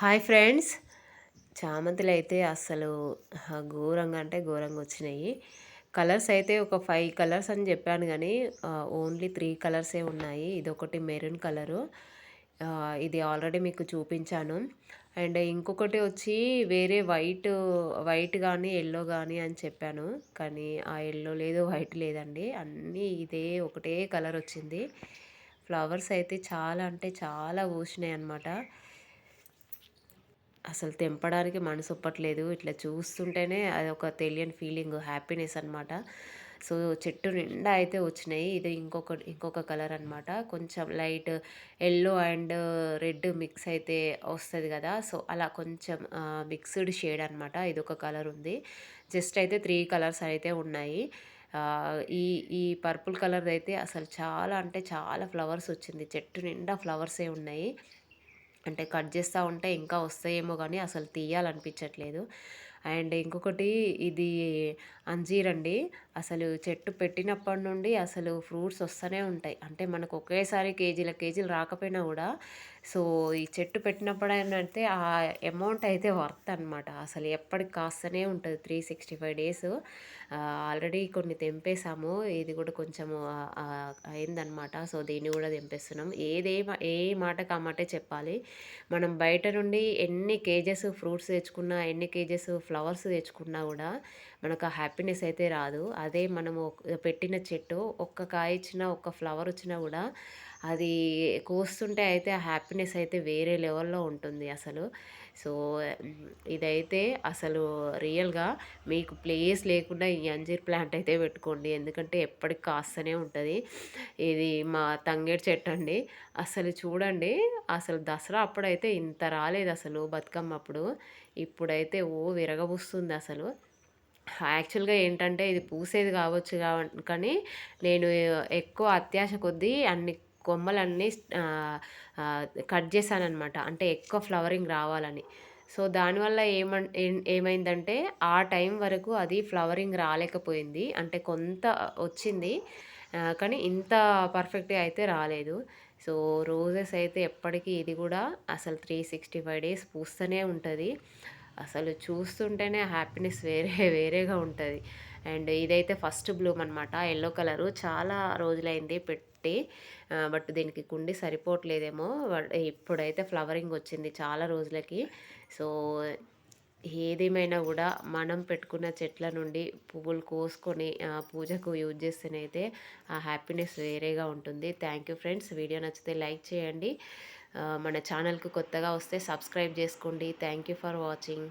Hi friends. చామంతులు అయితే అసలు ఘోరంగా అంటే ఘోరంగా వచ్చినాయి. కలర్స్ అయితే ఒక ఫైవ్ కలర్స్ అని చెప్పాను కానీ ఓన్లీ త్రీ కలర్సే ఉన్నాయి. ఇది ఒకటి మెరూన్ కలరు. ఇది ఆల్రెడీ మీకు చూపించాను. అండ్ ఇంకొకటి వచ్చి వేరే వైట్ వైట్ కానీ ఎల్లో కానీ అని చెప్పాను. కానీ ఆ ఎల్లో లేదు వైట్ లేదండి. అన్నీ ఇదే ఒకటే కలర్ వచ్చింది. ఫ్లవర్స్ అయితే చాలా అంటే చాలా పూసినాయి అనమాట అసలు తెంపడానికి మనసు ఒప్పట్లేదు. ఇట్లా చూస్తుంటేనే అది ఒక తెలియని ఫీలింగ్ హ్యాపీనెస్ అనమాట సో చెట్టు నిండా అయితే వచ్చినాయి. ఇది ఇంకొక ఇంకొక కలర్ అనమాట కొంచెం light yellow and red mix అయితే వస్తుంది కదా. సో అలా కొంచెం మిక్స్డ్ షేడ్ అనమాట ఇది ఒక కలర్ ఉంది. జస్ట్ అయితే త్రీ కలర్స్ అయితే ఉన్నాయి. ఈ ఈ పర్పుల్ కలర్ అయితే అసలు చాలా అంటే చాలా ఫ్లవర్స్ వచ్చింది. చెట్టు నిండా ఫ్లవర్సే ఉన్నాయి. అంటే కట్ చేస్తూ ఉంటే ఇంకా వస్తాయేమో కానీ అసలు తీయాలనిపించట్లేదు. అండ్ ఇంకొకటి ఇది అంజీర్ అండి. అసలు చెట్టు పెట్టినప్పటి నుండి అసలు ఫ్రూట్స్ వస్తూనే ఉంటాయి. అంటే మనకు ఒకేసారి కేజీల కేజీలు రాకపోయినా కూడా సో ఈ చెట్టు పెట్టినప్పుడు అయితే ఆ అమౌంట్ అయితే వర్త్ అనమాట అసలు ఎప్పటికి కాస్తూనే ఉంటుంది. Three sixty five days already కొన్ని తెంపేశాము. ఇది కూడా కొంచెం అయిందనమాట సో దీన్ని కూడా తెంపేస్తున్నాం. ఏదే ఏ మాటకు ఆ మాటే చెప్పాలి. మనం బయట నుండి ఎన్ని కేజెస్ ఫ్రూట్స్ తెచ్చుకున్నా ఎన్ని కేజెస్ ఫ్లవర్స్ తెచ్చుకున్నా కూడా మనకు ఆ హ్యాపీనెస్ అయితే రాదు. అదే మనము పెట్టిన చెట్టు ఒక్క కాయ ఇచ్చినా ఒక్క ఫ్లవర్ వచ్చినా కూడా అది కోస్తుంటే అయితే ఆ హ్యాపీనెస్ అయితే వేరే లెవెల్లో ఉంటుంది అసలు. సో ఇదైతే అసలు రియల్గా మీకు ప్లేస్ లేకుండా ఈ అంజీర్ ప్లాంట్ అయితే పెట్టుకోండి. ఎందుకంటే ఎప్పటికి కాస్తూనే ఉంటుంది. ఇది మా తంగేడు చెట్టు అండి. అసలు చూడండి అసలు దసరా అప్పుడైతే ఇంత రాలేదు అసలు బతుకమ్మ అప్పుడు. ఇప్పుడైతే ఓ విరగబుస్తుంది అసలు. యాక్చువల్గా ఏంటంటే ఇది పూసేది కావచ్చు కానీ నేను ఎక్కువ అత్యాశ కొద్దీ అన్ని కొమ్మలన్నీ కట్ చేశానమాట అంటే ఎక్కువ ఫ్లవరింగ్ రావాలని. సో దానివల్ల ఏమ ఏమైందంటే ఆ టైం వరకు అది ఫ్లవరింగ్ రాలేకపోయింది. అంటే కొంత వచ్చింది కానీ ఇంత పర్ఫెక్ట్గా అయితే రాలేదు. సో రోజెస్ అయితే ఎప్పటికీ ఇది కూడా అసలు త్రీ సిక్స్టీ ఫైవ్ డేస్ పూస్తూనే ఉంటుంది. అసలు చూస్తుంటేనే హ్యాపీనెస్ వేరే వేరేగా ఉంటుంది. అండ్ ఇదైతే ఫస్ట్ బ్లూమ్ అనమాట ఎల్లో కలరు. చాలా రోజులైంది పెట్టి బట్ దీనికి కుండి సరిపోవట్లేదేమో. ఇప్పుడైతే ఫ్లవరింగ్ వచ్చింది చాలా రోజులకి. సో ఏదేమైనా కూడా మనం పెట్టుకున్న చెట్ల నుండి పువ్వులు కోసుకొని పూజకు యూజ్ చేస్తేనైతే ఆ హ్యాపీనెస్ వేరేగా ఉంటుంది. Thank you friends. వీడియో నచ్చితే లైక్ చేయండి. మన ఛానల్కి కొత్తగా వస్తే సబ్స్క్రైబ్ చేసుకోండి. Thank you for watching.